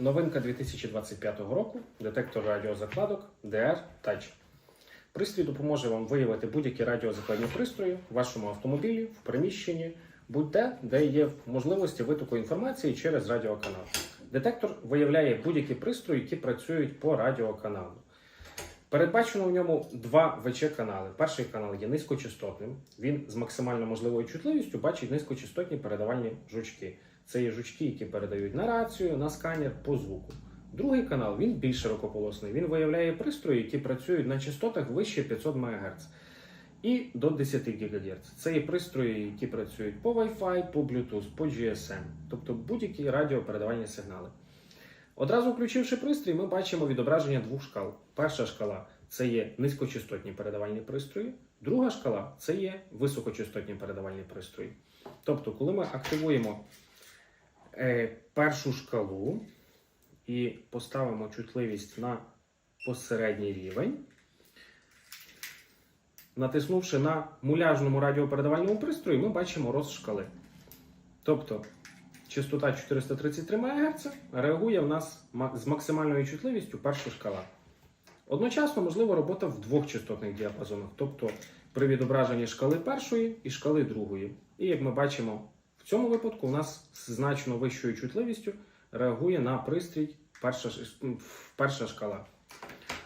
Новинка 2025 року детектор радіозакладок DR Touch. Пристрій допоможе вам виявити будь-які радіозакладні пристрої в вашому автомобілі, в приміщенні, будь-де, де є можливості витоку інформації через радіоканал. Детектор виявляє будь-які пристрої, які працюють по радіоканалу. Передбачено в ньому два ВЧ-канали. Перший канал є низькочастотним. Він з максимально можливою чутливістю бачить низькочастотні передавальні жучки. Це є жучки, які передають на рацію, на сканер по звуку. Другий канал він більш широкополосний. Він виявляє пристрої, які працюють на частотах вище 500 МГц і до 10 ГГц. Це є пристрої, які працюють по Wi-Fi, по Bluetooth, по GSM, тобто будь-які радіопередавальні сигнали. Одразу включивши пристрій, ми бачимо відображення двох шкал. Перша шкала це є низькочастотні передавальні пристрої, друга шкала це є високочастотні передавальні пристрої. Тобто, коли ми активуємо першу шкалу і поставимо чутливість на посередній рівень, натиснувши на муляжному радіопередавальному пристрої, ми бачимо рост шкали. Тобто частота 433 МГц реагує в нас з максимальною чутливістю перша шкала. Одночасно можлива робота в двох частотних діапазонах, тобто при відображенні шкали першої і шкали другої. І як ми бачимо, в цьому випадку у нас з значно вищою чутливістю реагує на пристрій перша, перша шкала.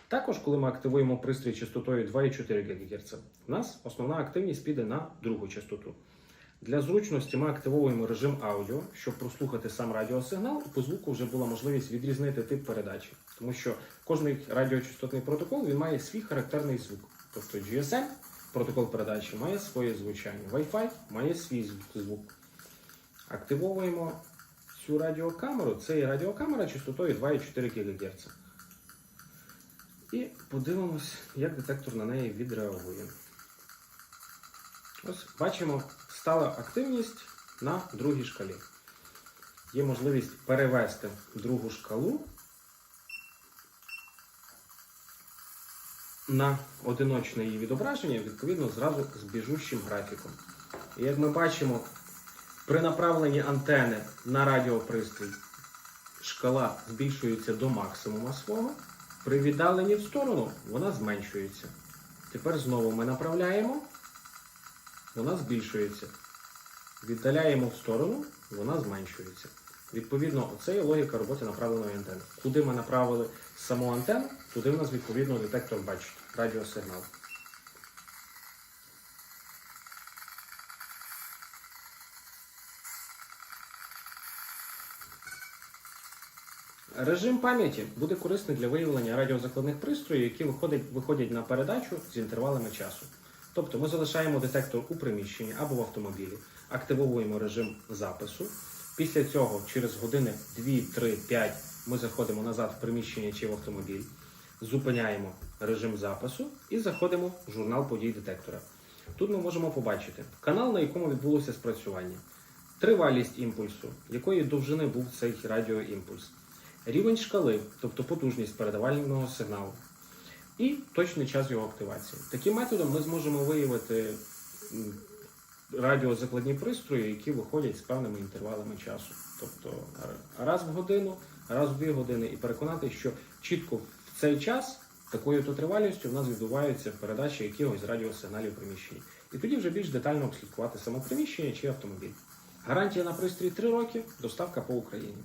Також, коли ми активуємо пристрій частотою 2,4 ГГц, у нас основна активність піде на другу частоту. Для зручності ми активовуємо режим аудіо, щоб прослухати сам радіосигнал, і по звуку вже була можливість відрізнити тип передачі. Тому що кожний радіочастотний протокол він має свій характерний звук. Тобто GSM, протокол передачі, має своє звучання, Wi-Fi має свій звук. Активовуємо цю радіокамеру. Це є радіокамера частотою 2,4 ГГц. І подивимось, як детектор на неї відреагує. Ось бачимо, стала активність на другій шкалі. Є можливість перевести другу шкалу на одиночне її відображення, відповідно, зразу з біжущим графіком. І як ми бачимо, при направленні антени на радіопристрій шкала збільшується до максимума свого. При віддаленні в сторону вона зменшується. Тепер знову ми направляємо, вона збільшується. Віддаляємо в сторону, вона зменшується. Відповідно, оце є логіка роботи направленої антени. Куди ми направили саму антенну, туди в нас відповідно детектор бачить радіосигнал. Режим пам'яті буде корисний для виявлення радіозакладних пристроїв, які виходять, виходять на передачу з інтервалами часу. Тобто ми залишаємо детектор у приміщенні або в автомобілі, активовуємо режим запису. Після цього, через години 2, 3, 5, ми заходимо назад в приміщення чи в автомобіль, зупиняємо режим запису і заходимо в журнал подій детектора. Тут ми можемо побачити канал, на якому відбулося спрацювання, тривалість імпульсу, якої довжини був цей радіоімпульс, рівень шкали, тобто потужність передавального сигналу, і точний час його активації. Таким методом ми зможемо виявити радіозакладні пристрої, які виходять з певними інтервалами часу. Тобто раз в годину, раз в дві години, і переконати, що чітко в цей час такою то тривалістю в нас відбуваються передачі якихось радіосигналів в приміщенні. І тоді вже більш детально обслідкувати саме приміщення чи автомобіль. Гарантія на пристрій 3 роки, доставка по Україні.